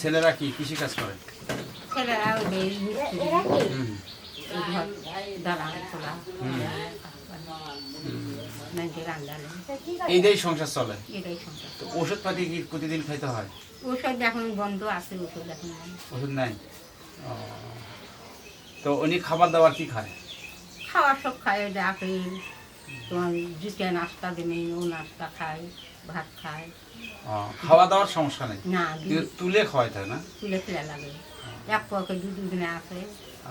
ছেলেরা কি কৃষি কাজ করে? ছেলেরা ওই যে মিস্ত্রি, হুম, এই ঘর দালান খোলা নাইনটি রান্দালে এই দিয়েই সংসার চলে। এটাই সংসার তো ওষুধপাতি কি প্রতিদিন খাইতে হয়? ওষুধ এখন বন্ধ আছে ওষুধ এখন ওষুধ নাই? তো উনি খাবার দাবার কি খায়? খাওয়া সব খায় আপেল তোমার জিতে নাস্তা দিনে ও নাস্তা খায় ভাত খায়। খাওয়া দাওয়ার সমস্যা নেই? না তুলে খাওয়াই তাই না? তুলে তুলে লাগে। এক পকে দু দুদিনে আছে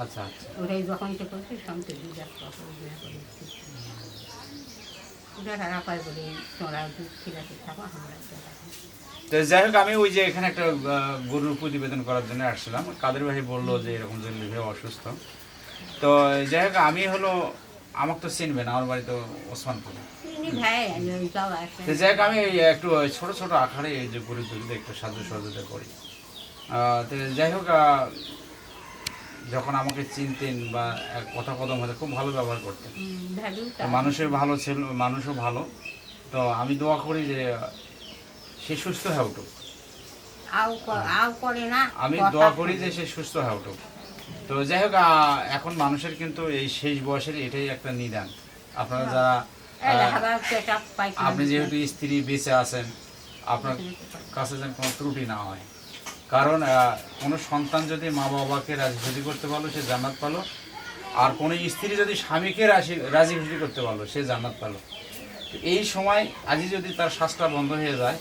আচ্ছা আচ্ছা। ওরাই যখন তো করছে সঙ্গে দুধ এক পকে টাকা পায় বলে তোমরা দুধ খিলাতে থাকো আমরা তো যাই হোক আমি ওই যে এখানে একটা গরুর প্রতিবেদন করার জন্য আসছিলাম। কাদের ভাই বলল যে এরকম জন্য অসুস্থ। তো যাই হোক আমি হলো আমাকে তো চিনবে না আমার বাড়ি তো ওসমানপুরে যাই হোক আমি একটু ছোট ছোট আকারে এই যে গরুর দুধ একটু সাহায্য সহযোগিতা করি। তো যাই হোক যখন আমাকে চিনতেন বা এক কথা কদম হতে খুব ভালো ব্যবহার করতেন। মানুষের ভালো ছিল মানুষও ভালো। তো আমি দোয়া করি যে সে সুস্থ হয়ে উঠুক। আমি দোয়া করি যে সে সুস্থ হয়ে উঠুক। তো যাই হোক এখন মানুষের কিন্তু এই শেষ বয়সের এটাই একটা নিদান। আপনারা যারা পেটা পাইখানা আপনি যেহেতু স্ত্রী বেঁচে আছেন আপনার কাছে যেন কোনো ত্রুটি না হয়। কারণ কোনো সন্তান যদি মা বাবাকে রাজি খুশি করতে পারল সে জান্নাত পালো। আর কোনো স্ত্রী যদি স্বামীকে রাজি রাজি খুশি করতে পারল সে জান্নাত পালো। তো এই সময় আজই যদি তার শ্বাসটা বন্ধ হয়ে যায়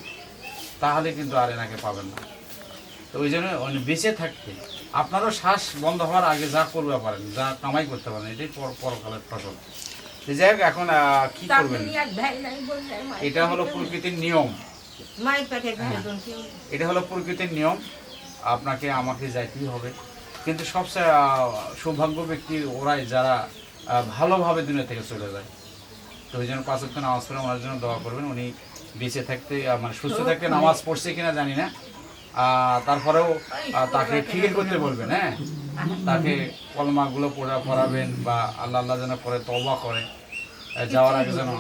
তাহলে কিন্তু আর এনাকে পাবেন না। তো ওই জন্য বেঁচে থাকতে আপনারও শ্বাস বন্ধ হওয়ার আগে যা করবে পারেন যা কামাই করতে পারেন এটাই পর পরকালের ফসল। যাই হোক এখন কি করবেন? এটা হলো প্রকৃতির নিয়ম। কেউ এটা হলো প্রকৃতির নিয়ম। আপনাকে আমাকে যাইতেই হবে। কিন্তু সবচেয়ে সৌভাগ্য ব্যক্তি ওরাই যারা ভালোভাবে দুনিয়া থেকে চলে যায়। তো ওই জন্য পাঁচ নামাজ পড়ে ওনার জন্য দোয়া করবেন। উনি বেঁচে থাকতে মানে সুস্থ থাকতে নামাজ পড়ছে কিনা জানি না। তারপরেও তাকে ফিকির করতে বলবেন হ্যাঁ? তাকে কলমাগুলো পড়া পড়াবেন বা আল্লাহ আল্লাহ যেন করে তবা করে। যাওয়ার আগে যেন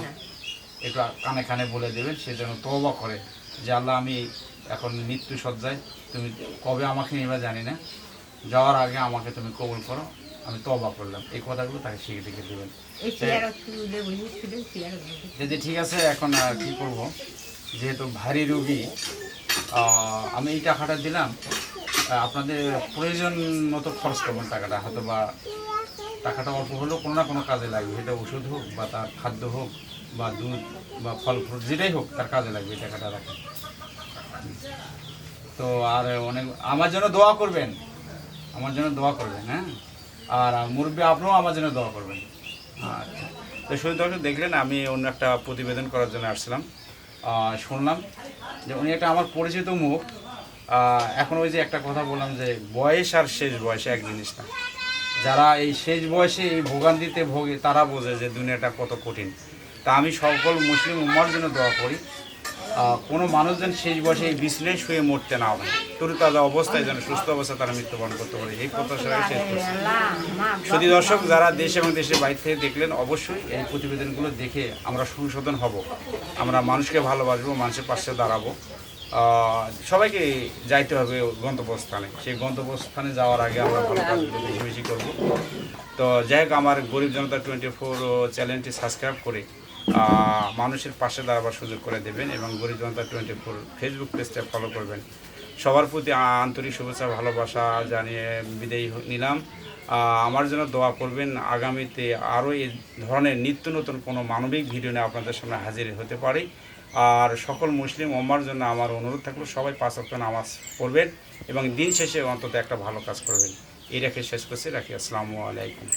একটু কানে কানে বলে দেবেন সে যেন তওবা করে যে আল্লাহ আমি এখন মৃত্যু সজ্জায় তুমি কবে আমাকে নেবে জানি না। যাওয়ার আগে আমাকে তুমি কবুল করো আমি তওবা করলাম। এই কথাগুলো তাকে শিখে শিখে দেবেন। যদি ঠিক আছে এখন আর কি করব? যেহেতু ভারী রুগী আমি এই টাকাটা দিলাম। আপনাদের প্রয়োজন মতো খরচ করবেন টাকাটা হয়তো বা টাকাটা অল্প হলেও কোনো না কোনো কাজে লাগবে। সেটা ওষুধ হোক বা তার খাদ্য হোক বা দুধ বা ফল ফ্রুট যেটাই হোক, তার কাজে লাগবে এই টাকাটা রাখেন তো আর অনেক, আমার জন্য দোয়া করবেন। আমার জন্য দোয়া করবেন হ্যাঁ? আর মুরব্বী আপনিও আমার জন্য দোয়া করবেন। আচ্ছা। তো শুধু দেখলেন আমি অন্য একটা প্রতিবেদন করার জন্য আসছিলাম। শুনলাম যে উনি একটা আমার পরিচিত মুখ। এখন ওই যে একটা কথা বললাম যে বয়স আর শেষ বয়সে এক জিনিস না। যারা এই শেষ বয়সে এই ভোগান্তিতে ভোগে তারা বোঝে যে দুনিয়াটা কত কঠিন। তা আমি সকল মুসলিম উম্মার জন্য দোয়া করি। কোনো মানুষ যেন শেষ বয়সে এই বিছলে শুয়ে মরতে না হয় তরুতাজা অবস্থায় যেন সুস্থ অবস্থায় তারা মৃত্যুবরণ করতে পারে, এই কথা সবাই শেষ করছি। আল্লাহ দর্শক, যারা দেশ এবং দেশের বাইরে থেকে দেখলেন, অবশ্যই এই প্রতিবেদনগুলো দেখে আমরা সংশোধন হব। আমরা মানুষকে ভালোবাসবো, মানুষের পাশে দাঁড়াবো। সবাইকে যাইতে হবে গন্তব্যস্থানে। সেই গন্তব্যস্থানে যাওয়ার আগে আমরা ভালো কাজগুলো বেশি বেশি করব। তো যাই হোক, আমার গরিব জনতা টোয়েন্টি ফোর চ্যানেলটি সাবস্ক্রাইব করে মানুষের পাশে দাঁড়াবার সুযোগ করে দেবেন এবং Garib Janata twenty four Facebook পেজটা ফলো করবেন। সবার প্রতি আন্তরিক শুভেচ্ছা, ভালোবাসা জানিয়ে বিদায়ী নিলাম। আমার জন্য দোয়া করবেন, আগামীতে আরও এই ধরনের নিত্য নতুন কোনো মানবিক ভিডিও নিয়ে আপনাদের সামনে হাজির হতে পারি। আর সকল মুসলিম ওম্মার জন্য আমার অনুরোধ থাকল, সবাই পাঁচ অক্ট নামাজ পড়বেন এবং দিন শেষে অন্তত একটা ভালো কাজ করবেন। এই রেখে শেষ করছি, রাখি। আসসালামু আলাইকুম।